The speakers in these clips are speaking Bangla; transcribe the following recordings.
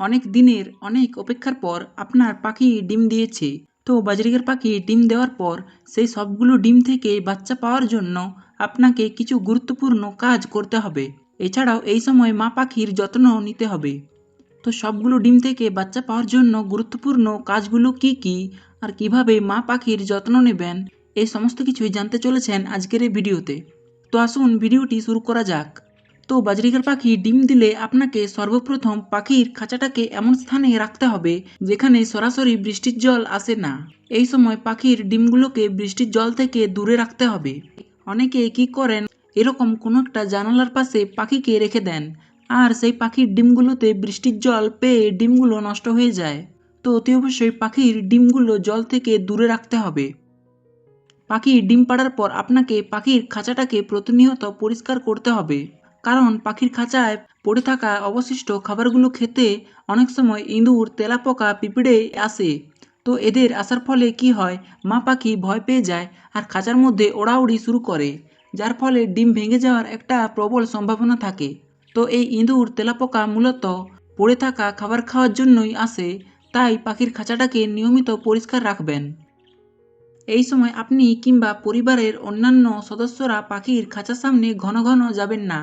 অনেক দিনের, অনেক অপেক্ষার পর আপনার পাখি ডিম দিয়েছে। তো বাজরিকার পাখি ডিম দেওয়ার পর সেই সবগুলো ডিম থেকে বাচ্চা পাওয়ার জন্য আপনাকে কিছু গুরুত্বপূর্ণ কাজ করতে হবে। এছাড়াও এই সময় মা পাখির যত্ন নিতে হবে। তো সবগুলো ডিম থেকে বাচ্চা পাওয়ার জন্য গুরুত্বপূর্ণ কাজগুলো কি কি আর কীভাবে মা পাখির যত্ন নেবেন এই সমস্ত কিছুই জানতে চলেছেন আজকের এই ভিডিওতে। তো আসুন ভিডিওটি শুরু করা যাক। তো বাজরিকার পাখি ডিম দিলে আপনাকে সর্বপ্রথম পাখির খাঁচাটাকে এমন স্থানে রাখতে হবে, যেখানে সরাসরি বৃষ্টির জল আসে না। এই সময় পাখির ডিমগুলোকে বৃষ্টির জল থেকে দূরে রাখতে হবে। অনেকে কি করেন, এরকম কোনো একটা জানালার পাশে পাখিকে রেখে দেন, আর সেই পাখির ডিমগুলোতে বৃষ্টির জল পেয়ে ডিমগুলো নষ্ট হয়ে যায়। তো অতি অবশ্যই পাখির ডিমগুলো জল থেকে দূরে রাখতে হবে। পাখি ডিম পাড়ার পর আপনাকে পাখির খাঁচাটাকে প্রতিনিয়ত পরিষ্কার করতে হবে। কারণ পাখির খাঁচায় পড়ে থাকা অবশিষ্ট খাবারগুলো খেতে অনেক সময় ইঁদুর, তেলাপোকা, পিঁপড়ে আসে। তো এদের আসার ফলে কি হয়? মা পাখি ভয় পেয়ে যায় আর খাঁচার মধ্যে ওড়াউড়ি শুরু করে, যার ফলে ডিম ভেঙে যাওয়ার একটা প্রবল সম্ভাবনা থাকে। তো এই ইঁদুর, তেলাপোকা মূলত পড়ে থাকা খাবার খাওয়ার জন্যই আসে, তাই পাখির খাঁচাটাকে নিয়মিত পরিষ্কার রাখবেন। এই সময় আপনি কিংবা পরিবারের অন্যান্য সদস্যরা পাখির খাঁচার সামনে ঘন ঘন যাবেন না।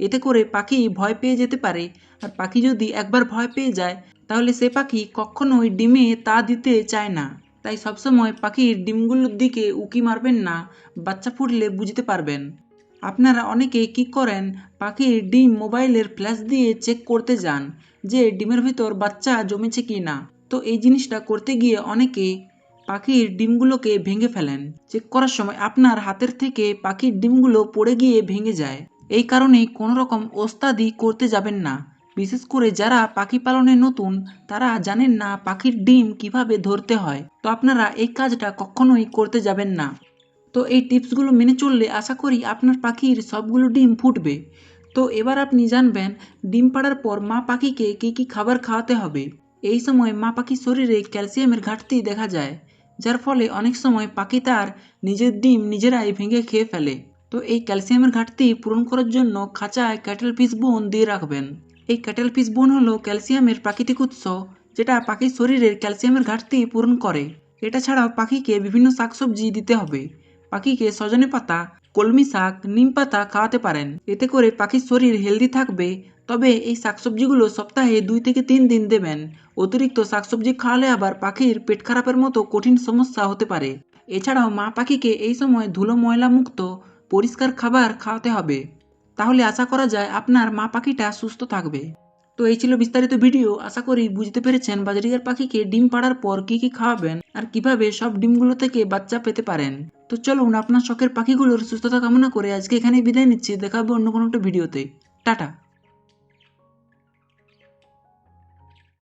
এতে করে পাখি ভয় পেয়ে যেতে পারে। আর পাখি যদি একবার ভয় পেয়ে যায়, তাহলে সে পাখি কখনোই ডিমে তা দিতে চায় না। তাই সবসময় পাখির ডিমগুলোর দিকে উকি মারবেন না, বাচ্চা ফুটলে বুঝতে পারবেন। আপনারা অনেকে কি করেন? পাখির ডিম মোবাইলের ফ্ল্যাশ দিয়ে চেক করতে যান যে ডিমের ভিতর বাচ্চা জমেছে কি না। তো এই জিনিসটা করতে গিয়ে অনেকে পাখির ডিমগুলোকে ভেঙে ফেলেন। চেক করার সময় আপনার হাতের থেকে পাখির ডিমগুলো পড়ে গিয়ে ভেঙে যায়। এই কারণে কোনো রকম ওস্তাদি করতে যাবেন না। বিশেষ করে যারা পাখি পালনে নতুন, তারা জানেন না পাখির ডিম কীভাবে ধরতে হয়। তো আপনারা এই কাজটা কখনোই করতে যাবেন না। তো এই টিপসগুলো মেনে চললে আশা করি আপনার পাখির সবগুলো ডিম ফুটবে। তো এবার আপনি জানবেন, ডিম পাড়ার পর মা পাখিকে কী কী খাবার খাওয়াতে হবে। এই সময় মা পাখির শরীরে ক্যালসিয়ামের ঘাটতি দেখা যায়, যার ফলে অনেক সময় পাখি তার নিজের ডিম নিজেরাই ভেঙে খেয়ে ফেলে। তো এই ক্যালসিয়ামের ঘাটতি পূরণ করার জন্য খাঁচায় ক্যাটেল ফিস বোন দিয়ে রাখবেন। এই ক্যাটেল ফিস বোন হলো ক্যালসিয়ামের প্রাকৃতিক উৎস, যেটা পাখির শরীরের ক্যালসিয়ামের ঘাটতি পূরণ করে। এটা ছাড়াও পাখিকে বিভিন্ন শাকসবজি দিতে হবে। পাখিকে সজনে পাতা, কলমি শাক, নিম পাতা খাওয়াতে পারেন। এতে করে পাখির শরীর হেলদি থাকবে। তবে এই শাকসবজিগুলো সপ্তাহে দুই থেকে তিন দিন দেবেন। অতিরিক্ত শাকসবজি খাওয়ালে আবার পাখির পেট খারাপের মতো কঠিন সমস্যা হতে পারে। এছাড়াও মা পাখিকে এই সময় ধুলো ময়লা মুক্ত পরিষ্কার খাবার খাওয়াতে হবে। তাহলে আশা করা যায় আপনার মা পাখিটা সুস্থ থাকবে। তো এই ছিল বিস্তারিত ভিডিও। আশা করি বুঝতে পেরেছেন বাজারিয়ার পাখিকে ডিম পাড়ার পর কি কি খাওয়াবেন আর কীভাবে সব ডিমগুলো থেকে বাচ্চা পেতে পারেন। তো চলুন আপনার শখের পাখিগুলোর সুস্থতা কামনা করে আজকে এখানে বিদায় নিচ্ছি। দেখাবো অন্য কোনো একটা ভিডিওতে। টাটা।